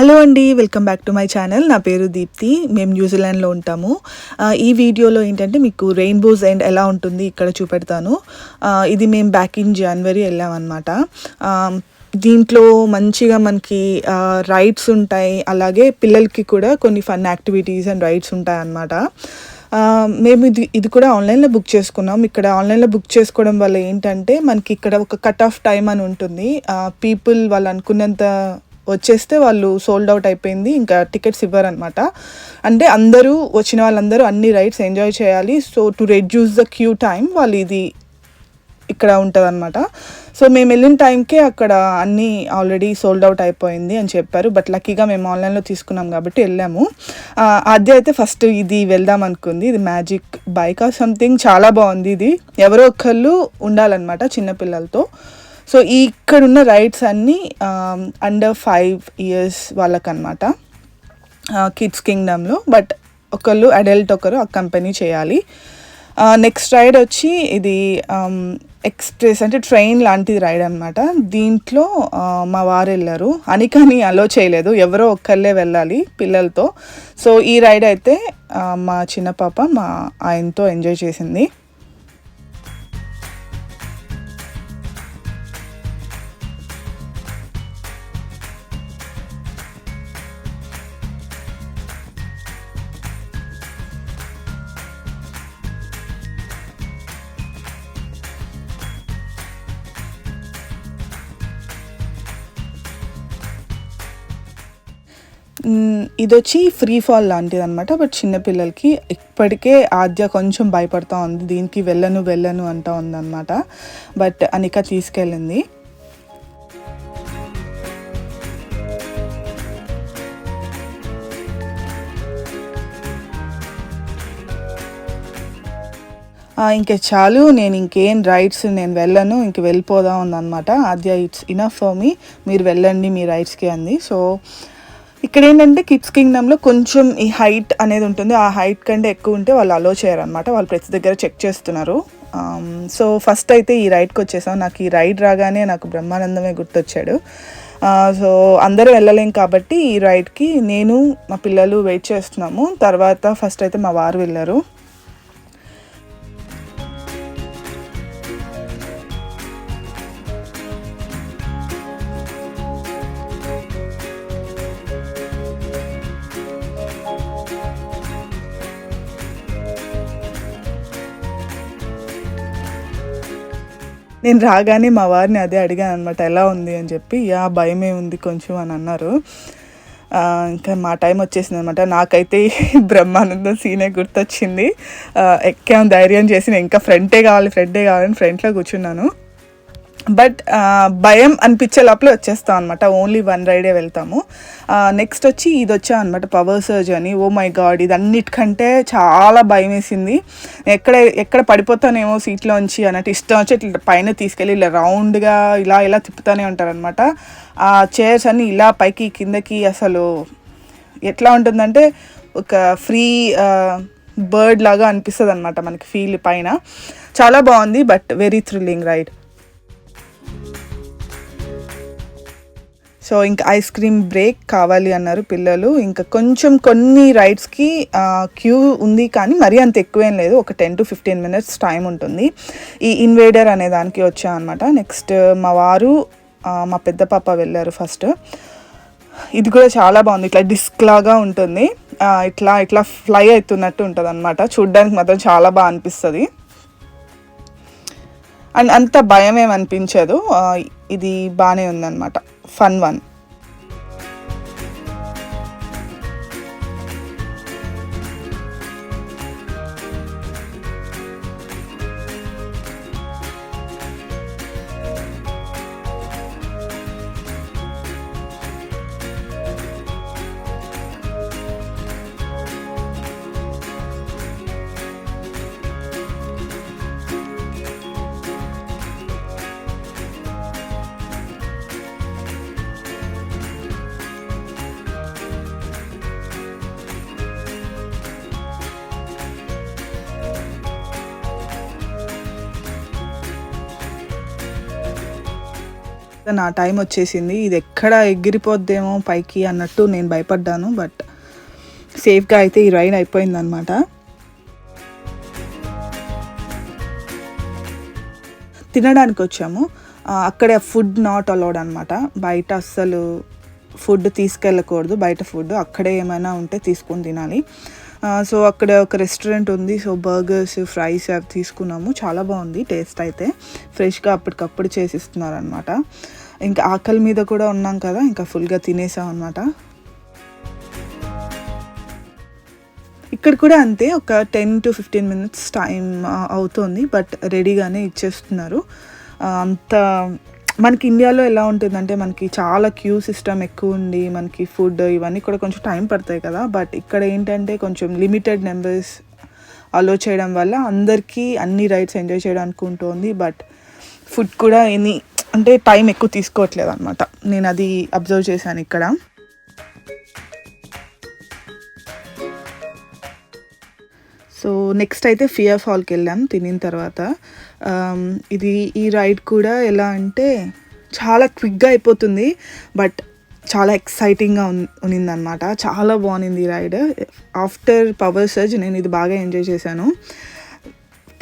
Hello అండి welcome back to my channel. నా పేరు దీప్తి. మేము న్యూజిలాండ్లో ఉంటాము. ఈ వీడియోలో ఏంటంటే మీకు రెయిన్బోస్ ఎండ్ ఎలా ఉంటుంది ఇక్కడ చూపెడతాను. ఇది మేము బ్యాక్ ఇన్ జనవరి వెళ్ళామన్నమాట. దీంట్లో మంచిగా మనకి రైడ్స్ ఉంటాయి. అలాగే పిల్లలకి కూడా కొన్ని ఫన్ యాక్టివిటీస్ అండ్ రైడ్స్ ఉంటాయి అన్నమాట మేము ఇది ఇది కూడా ఆన్లైన్లో బుక్ చేసుకున్నాం. ఇక్కడ ఆన్లైన్లో బుక్ చేసుకోవడం వల్ల ఏంటంటే మనకి ఇక్కడ ఒక కట్ ఆఫ్ టైం అని ఉంటుంది. పీపుల్ వాళ్ళు అనుకున్నంత వచ్చేస్తే వాళ్ళు సోల్డ్ అవుట్ అయిపోయింది ఇంకా టికెట్స్ ఇవ్వరనమాట అంటే అందరూ వచ్చిన వాళ్ళందరూ అన్ని రైడ్స్ ఎంజాయ్ చేయాలి. So to reduce the queue time వాళ్ళు ఇది ఇక్కడ ఉంటుందన్నమాట. సో మేము వెళ్ళిన టైంకే అక్కడ అన్నీ ఆల్రెడీ సోల్డ్ అవుట్ అయిపోయింది అని చెప్పారు. బట్ లక్కీగా మేము ఆన్లైన్లో తీసుకున్నాం కాబట్టి వెళ్ళాము. అదే ఆద్య అయితే ఫస్ట్ ఇది వెళ్దాం అనుకుంది. ఇది మ్యాజిక్ బైక్ ఆర్ సంథింగ్ చాలా బాగుంది ఇది. ఎవరో ఒకళ్ళు ఉండాలన్నమాట చిన్నపిల్లలతో సో ఈ ఇక్కడ ఉన్న రైడ్స్ అన్నీ అండర్ ఫైవ్ ఇయర్స్ వాళ్ళకనమాట కిడ్స్ కింగ్డమ్లో బట్ ఒకళ్ళు అడల్ట్ ఒకరు ఆ కంపెనీ చేయాలి. నెక్స్ట్ రైడ్ వచ్చి ఇది ఎక్స్ప్రెస్ అంటే ట్రైన్ లాంటిది రైడ్ అనమాట దీంట్లో మా వారు వెళ్ళారు. అనికని అలో చేయలేదు. ఎవరో ఒక్కళ్ళే వెళ్ళాలి పిల్లలతో. సో ఈ రైడ్ అయితే మా చిన్న పాప మా ఆయనతో ఎంజాయ్ చేసింది. ఇది వచ్చి ఫ్రీ ఫాల్ లాంటిది అనమాట బట్ చిన్నపిల్లలకి ఇప్పటికే ఆద్య కొంచెం భయపడతా ఉంది. దీనికి వెళ్ళను వెళ్ళను అంటూ ఉందన్నమాట. బట్ అనిక తీసుకెళ్ళింది. ఇంకా చాలు నేను ఇంకేం రైడ్స్ నేను వెళ్ళను ఇంక వెళ్ళిపోదాం ఉందన్నమాట. Aadya it's enough for me. మీరు వెళ్ళండి మీ రైడ్స్కి అంది. సో ఇక్కడ ఏంటంటే కిడ్స్ కింగ్డమ్లో కొంచెం ఈ హైట్ అనేది ఉంటుంది. ఆ హైట్ కంటే ఎక్కువ ఉంటే వాళ్ళు అలో చేయరనమాట వాళ్ళు ప్రతి దగ్గర చెక్ చేస్తున్నారు. Um, సో ఫస్ట్ అయితే ఈ రైడ్కి వచ్చేసాం. నాకు ఈ రైడ్ రాగానే నాకు బ్రహ్మానందమే గుర్తొచ్చాడు. Uh, సో అందరూ వెళ్ళలేం కాబట్టి ఈ రైడ్కి నేను మా పిల్లలు వెయిట్ చేస్తున్నాము. తర్వాత ఫస్ట్ అయితే మా వారు వెళ్ళారు. నేను రాగానే మా వారిని అదే అడిగాను అనమాట ఎలా ఉంది? అని చెప్పి యా భయమే ఉంది కొంచెం అని అన్నారు. ఇంకా మా టైం వచ్చేసింది అనమాట నాకైతే బ్రహ్మానందం సీనే గుర్తొచ్చింది. ఎక్కాం ధైర్యం చేసి నేను ఇంకా ఫ్రంటే కావాలి ఫ్రంటే కావాలని ఫ్రంట్లో కూర్చున్నాను. బట్ భయం అనిపించే లోపల వచ్చేస్తాం అనమాట ఓన్లీ వన్ రైడే వెళ్తాము. నెక్స్ట్ వచ్చి ఇది వచ్చా అనమాట పవర్ సర్జ్ అని. Oh ఓ మై గాడ్ ఇది అన్నిటికంటే చాలా భయం వేసింది. ఎక్కడ ఎక్కడ పడిపోతానేమో సీట్లోంచి అన్నట్టు ఇష్టం వచ్చి ఇట్లా పైన తీసుకెళ్ళి ఇలా రౌండ్గా ఇలా ఇలా తిప్పుతూనే ఉంటారనమాట ఆ చైర్స్ అన్ని ఇలా పైకి కిందకి అసలు ఎట్లా ఉంటుందంటే ఒక ఫ్రీ బర్డ్ లాగా అనిపిస్తుంది అనమాట మనకి ఫీల్ పైన. చాలా బాగుంది but very thrilling ride so ఇంకా ఐస్ క్రీమ్ బ్రేక్ కావాలి అన్నారు పిల్లలు. ఇంకా కొంచెం కొన్ని రైడ్స్కి క్యూ ఉంది కానీ మరీ అంత ఎక్కువేం లేదు. ఒక ten to fifteen minutes time ఉంటుంది. ఈ ఇన్వేడర్ అనే దానికి వచ్చా అనమాట నెక్స్ట్ మా వారు మా పెద్ద పాప వెళ్ళారు ఫస్ట్ ఇది కూడా చాలా బాగుంది. ఇట్లా డిస్క్ లాగా ఉంటుంది. ఇట్లా ఇట్లా ఫ్లై అవుతున్నట్టు ఉంటుంది అనమాట చూడ్డానికి మాత్రం చాలా బాగా అనిపిస్తుంది. అండ్ అంత భయం ఏమనిపించదు అనిపించదు. ఇది బాగానే ఉందన్నమాట. Fun one. నా టైం వచ్చేసింది. ఇది ఎక్కడ ఎగిరిపోద్దేమో పైకి అన్నట్టు నేను భయపడ్డాను. బట్ సేఫ్గా అయితే ఈ రైడ్ అయిపోయిందనమాట తినడానికి వచ్చాము. ఆ, ఫుడ్ నాట్ అలౌడ్ అనమాట బయట అస్సలు ఫుడ్ తీసుకెళ్ళకూడదు. బయట ఫుడ్ అక్కడే ఏమైనా ఉంటే తీసుకొని తినాలి. సో అక్కడ ఒక రెస్టారెంట్ ఉంది. సో బర్గర్స్ ఫ్రైస్ అవి తీసుకున్నాము. చాలా బాగుంది టేస్ట్ అయితే. ఫ్రెష్గా అప్పటికప్పుడు చేసిస్తున్నారనమాట ఇంకా ఆకలి మీద కూడా ఉన్నాం కదా ఇంకా ఫుల్గా తినేసాం అనమాట ఇక్కడ కూడా అంతే ఒక ten to fifteen minutes time అవుతుంది బట్ రెడీగానే ఇచ్చేస్తున్నారు. అంత మనకి ఇండియాలో ఎలా ఉంటుందంటే మనకి చాలా క్యూ సిస్టమ్ ఎక్కువ ఉండి మనకి ఫుడ్ ఇవన్నీ కూడా కొంచెం టైం పడతాయి కదా బట్ ఇక్కడ ఏంటంటే కొంచెం లిమిటెడ్ నెంబర్స్ అలో చేయడం వల్ల అందరికీ అన్ని రైడ్స్ ఎంజాయ్ చేయడానికి ఉంటుంది బట్ ఫుడ్ కూడా ఎనీ అంటే టైం ఎక్కువ తీసుకోవట్లేదు అనమాట నేను అది అబ్జర్వ్ చేశాను ఇక్కడ. సో నెక్స్ట్ అయితే ఫియర్ ఫాల్కి వెళ్ళాం తినిన తర్వాత. ఇది ఈ రైడ్ కూడా ఎలా అంటే చాలా క్విక్గా అయిపోతుంది బట్ చాలా ఎక్సైటింగ్గా ఉన్ ఉన్నిందనమాట చాలా బాగుంది ఈ రైడ్. ఆఫ్టర్ పవర్ సర్జ్ నేను ఇది బాగా ఎంజాయ్ చేశాను.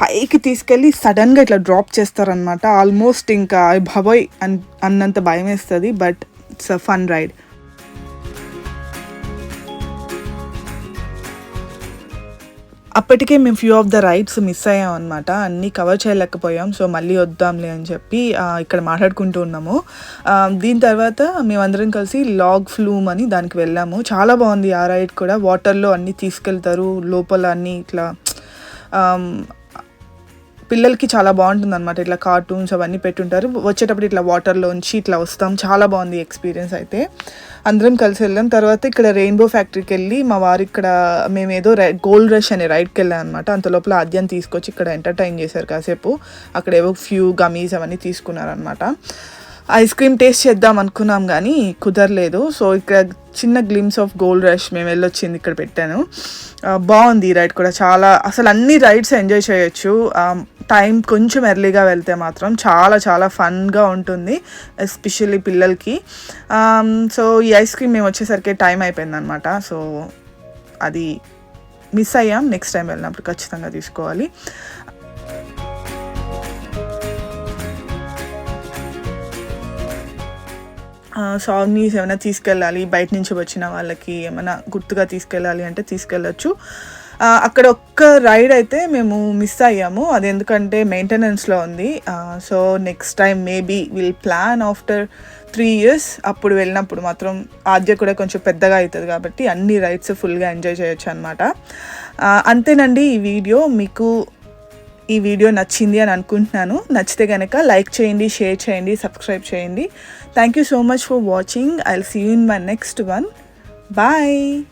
పైకి తీసుకెళ్ళి సడన్గా ఇట్లా డ్రాప్ చేస్తారనమాట ఆల్మోస్ట్ ఇంకా భబోయ్ అన్ అన్నంత భయం వేస్తుంది but it's a fun ride. అప్పటికే మేము few of the rides miss అయ్యాం అనమాట అన్నీ కవర్ చేయలేకపోయాం సో మళ్ళీ వద్దాంలే అని చెప్పి ఇక్కడ మాట్లాడుకుంటూ ఉన్నాము. దీని తర్వాత మేమందరం కలిసి లాగ్ ఫ్లూమ్ అని దానికి వెళ్ళాము. చాలా బాగుంది ఆ రైడ్ కూడా. వాటర్లో అన్నీ తీసుకెళ్తారు లోపల అన్నీ ఇట్లా పిల్లలకి చాలా బాగుంటుంది అనమాట ఇట్లా కార్టూన్స్ అవన్నీ పెట్టుంటారు. వచ్చేటప్పుడు ఇట్లా వాటర్లోంచి ఇట్లా వస్తాం. చాలా బాగుంది ఎక్స్పీరియన్స్ అయితే. అందరం కలిసి వెళ్ళాం. తర్వాత ఇక్కడ రెయిన్బో ఫ్యాక్టరీకి వెళ్ళి మా వారు ఇక్కడ మేము ఏదో గోల్డ్ రష్ అనే రైడ్కి వెళ్ళాం అనమాట అంత లోపల ఆద్యం తీసుకొచ్చి ఇక్కడ ఎంటర్టైన్ చేశారు కాసేపు. అక్కడ ఏవో ఫ్యూ గమీస్ అవన్నీ తీసుకున్నారనమాట ఐస్ క్రీమ్ టేస్ట్ చేద్దాం అనుకున్నాం కానీ కుదరలేదు. సో ఇక్కడ చిన్న గ్లిమ్స్ ఆఫ్ గోల్డ్ రష్ మేము వెళ్ళొచ్చింది ఇక్కడ పెట్టాను. బాగుంది ఈ రైడ్ కూడా. చాలా అసలు అన్ని రైడ్స్ ఎంజాయ్ చేయొచ్చు. టైం కొంచెం ఎర్లీగా వెళ్తే మాత్రం చాలా చాలా ఫన్గా ఉంటుంది ఎస్పెషల్లీ పిల్లలకి. సో ఈ ఐస్ క్రీమ్ మేము వచ్చేసరికి టైం అయిపోయిందనమాట సో అది మిస్ అయ్యాం. నెక్స్ట్ టైం వెళ్ళినప్పుడు ఖచ్చితంగా తీసుకోవాలి. సాంగ్నీస్ ఏమైనా తీసుకెళ్ళాలి బయట నుంచి వచ్చిన వాళ్ళకి ఏమైనా గుర్తుగా తీసుకెళ్ళాలి అంటే తీసుకెళ్ళచ్చు. అక్కడ ఒక్క రైడ్ అయితే మేము మిస్ అయ్యాము. అది ఎందుకంటే మెయింటెనెన్స్లో ఉంది. So next time maybe will plan after three years అప్పుడు వెళ్ళినప్పుడు మాత్రం ఆద్య కూడా కొంచెం పెద్దగా అవుతుంది కాబట్టి అన్ని రైడ్స్ ఫుల్గా ఎంజాయ్ చేయొచ్చు అనమాట అంతేనండి ఈ వీడియో మీకు ఈ వీడియో నచ్చింది అని అనుకుంటున్నాను. నచ్చితే కనుక లైక్ చేయండి షేర్ చేయండి సబ్స్క్రైబ్ చేయండి. Thank you so much for watching I see you in my next one bye